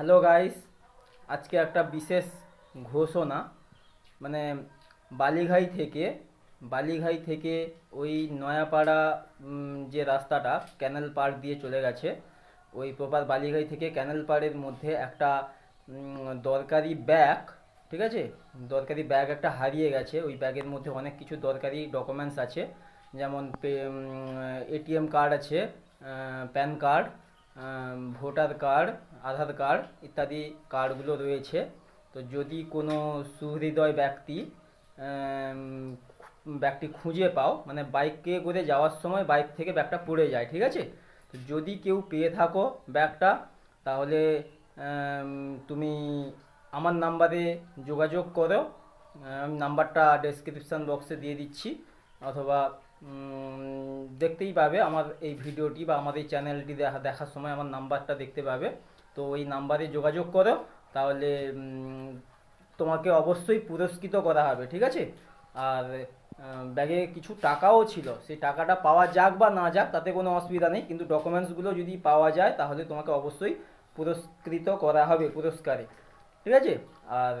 Hello guys, আজকে একটা বিশেষ ঘোষণা মানে বালিঘাই থেকে বালিঘাই থেকে ওই নয়াপাড়া যে রাস্তাটা ক্যানেল পাড় দিয়ে চলে গেছে, ওই প্রপার বালিঘাই থেকে ক্যানেল পাড়ের মধ্যে একটা দরকারি ব্যাগ ঠিক আছে? দরকারি ব্যাগ একটা হারিয়ে গেছে, ওই ব্যাগের মধ্যে অনেক কিছু দরকারি ডকুমেন্টস আছে, যেমন এটিএম কার্ড আছে PAN card voter card, Aadhaar card ইত্যাদি কার্ডগুলো রয়েছে। তো যদি কোনো সুহৃদয় ব্যক্তি ব্যাগটি খুঁজে পাও মানে বাইকে করে যাওয়ার সময় বাইক থেকে ব্যাগটা পড়ে যায়, ঠিক আছে? তো যদি কেউ পেয়ে থাকো ব্যাগটা, তাহলে তুমি আমার নাম্বারে যোগাযোগ করো। নাম্বারটা ডেসক্রিপশান বক্সে দিয়ে দিচ্ছি, অথবা দেখতেই পাবে আমার এই ভিডিওটি বা আমার এই চ্যানেলটি দেখা দেখার সময় আমার নাম্বারটা দেখতে পাবে। তো ওই নাম্বারে যোগাযোগ করো, তাহলে তোমাকে অবশ্যই পুরস্কৃত করা হবে, ঠিক আছে? আর ব্যাগে কিছু টাকাও ছিল, সেই টাকাটা পাওয়া যাক বা না যাক, তাতে কোনো অসুবিধা নেই, কিন্তু ডকুমেন্টসগুলো যদি পাওয়া যায়, তাহলে তোমাকে অবশ্যই পুরস্কৃত করা হবে পুরস্কারে, ঠিক আছে? আর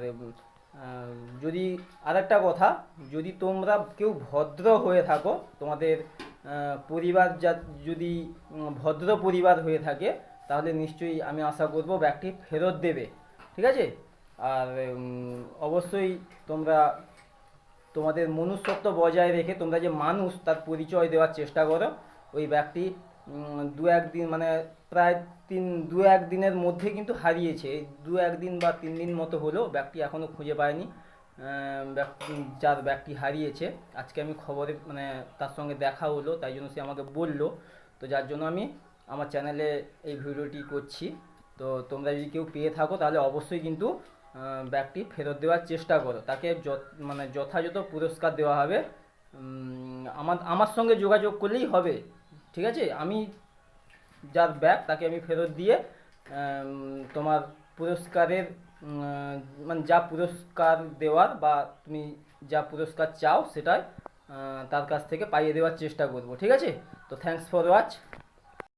যদি আরেকটা কথা, যদি তোমরা কেউ ভদ্র হয়ে থাকো, তোমাদের পরিবার যা, যদি ভদ্র পরিবার হয়ে থাকে, তাহলে নিশ্চয়ই আমি আশা করব ব্যাগটি ফেরত দেবে। ঠিক আছে? আর অবশ্যই তোমরা, তোমাদের মনুষ্যত্ব বজায় রেখে তোমরা যে মানুষ, তার পরিচয় দেওয়ার চেষ্টা করো, ওই ব্যাগটি দু একদিন মানে প্রায় তিন, দু এক দিনের মধ্যে কিন্তু হারিয়েছে। দু একদিন বা তিন দিন মতো হলো ব্যাগটি এখনও খুঁজে পায়নি। যার ব্যাগটি হারিয়েছে। আজকে আমি খবরে মানে তার সঙ্গে দেখা হলো, তাই জন্য সে আমাকে বলল। তো যার জন্য আমি আমার চ্যানেলে এই ভিডিওটি করছি। তো তোমরা যদি কেউ পেয়ে থাকো, তাহলে অবশ্যই কিন্তু ব্যাগটি ফেরত দেওয়ার চেষ্টা করো। তাকে মানে যথাযথ পুরস্কার দেওয়া হবে। আমার আমার সঙ্গে যোগাযোগ করলেই হবে। ঠিক আছে? আমি যার ব্যাগ তাকে আমি ফেরত দিয়ে তোমার পুরস্কারের মানে যা পুরস্কার দেওয়ার বা তুমি যা পুরস্কার চাও সেটাই তার কাছ থেকে পাইয়ে দেওয়ার চেষ্টা করব, ঠিক আছে? তো থ্যাংকস ফর ওয়াচ